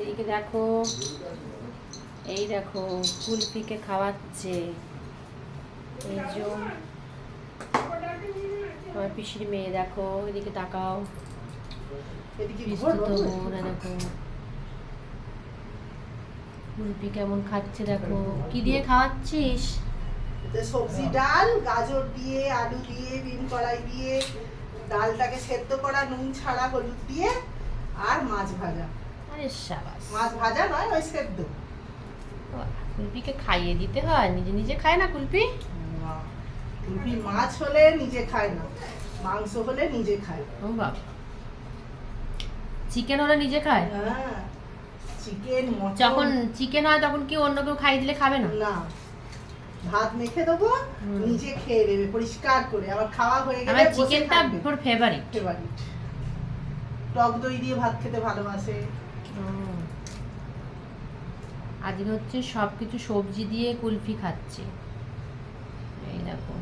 এদিকে দেখো এই দেখো কুলপিকে খাওয়াচ্ছে। এই যে আমার পিসির মেয়ে দেখো এদিকে তাকাও। দেখো। কেমন খাচ্ছে দেখো। কি দিয়ে খাওয়াচ্ছিস? সবজি ডাল গাজর দিয়ে আলু দিয়ে বিন কড়াই দিয়ে ডালটাকে সেদ্ধ করা নুন ছাড়া হলুদ দিয়ে আর মাছ ভাজা। আরে মাছ ভাজা নয় ওই সেদ্ধ। কুলপিকে খাইয়ে দিতে হয় নিজে নিজে খায় না কুলপি? কুলপি মাছ হলে নিজে খায় না মাংস হলে নিজে খায়। ও বাবা। চিকেন হলে নিজে খায়? হ্যাঁ চিকেন যখন চিকেন হয় তখন কি অন্য কেউ খাই দিলে খাবে না? না। ভাত মেখে দেবো নিজে খেয়ে নেবে পরিষ্কার করে। আবার খাওয়া হয়ে গেলে আমার চিকেনটা। ওর ফেভারিট ফেভারিট টক দই দিয়ে ভাত খেতে ভালোবাসে। আজকে হচ্ছে সব কিছু সবজি দিয়ে কুলফি খাচ্ছে। এই দেখো।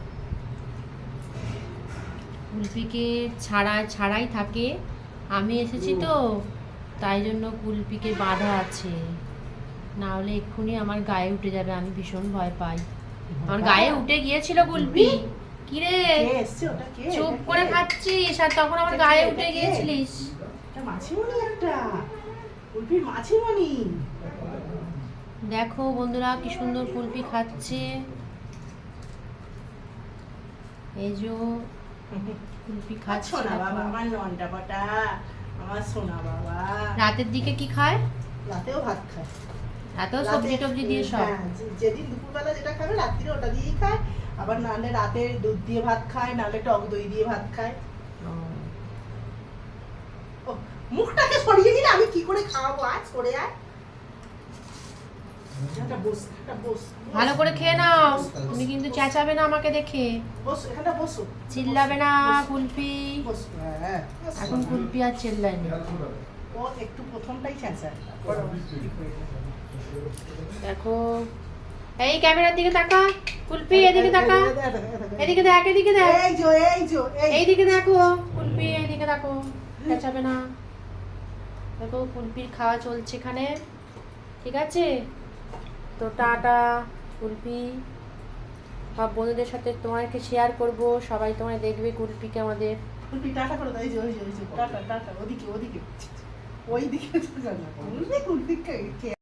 কুলপিকে ছাড়া ছাড়াই থাকে। আমি এসেছি তো তাই জন্য কুলপিকে বাধা আছে। না হলে এক্ষুনি আমার গায়ে উঠে যাবে আমি ভীষণ ভয় পাই। আমার গায়ে উঠে গিয়েছিল কুলপি। কিরে? চুপ করে খাচ্ছিস আর তখন আমার গায়ে উঠে গিয়েছিলিস। মাছিমণি একটা। উল্পির মাছিমণি দেখো বন্ধুরা কি সুন্দর কুলপি খাচ্ছে। এই যে কুলপি খাচ্ছে সোনা বাবা আমার নন্টা বাটা আমার সোনা বাবা। রাতের দিকে কি খায়? রাতেও ভাত খায়। সবজি টবজি দিয়ে সব। হ্যাঁ, যেদিন দুপুরবেলা যেটা খাবে রাত্রিরে ওটা দিয়েই খায়। আবার নাহলে রাতে দুধ দিয়ে ভাত খায় নাহলে টক দই দিয়ে ভাত খায়। মুখটাকে সরিয়ে দিলে আমি কি করে খাওয়াবো? আজ করে আয়। ভালো করে খেয়ে নাও। তুমি কিন্তু চেঁচাবে না আমাকে দেখে। চিল্লাবে না কুলপি হ্যাঁ এখন কুলপি আর চেল্লাই না ও একটু প্রথমটাই দেখো। এই ক্যামেরার দিকে তাকা। কুলপি এদিকে তাকা। এদিকে দেখ এদিকে দেখ। এই যে এই যে এই এইদিকে দেখো। কুলপি এইদিকে দেখো। চেঁচাবে না। দেখো কুলপির খাওয়া চলছে এখানে। ঠিক আছে? তো টাটা কুলপি। সব বন্ধুদের সাথে তোমাকে শেয়ার করব। সবাই তোমায় দেখবে কুলপিকে আমাদের। কুলপি টাটা করে দাও। এই যে ওই যে টাটা টাটা। ওদিকে ওদিকে। ওই দিকে তো জানা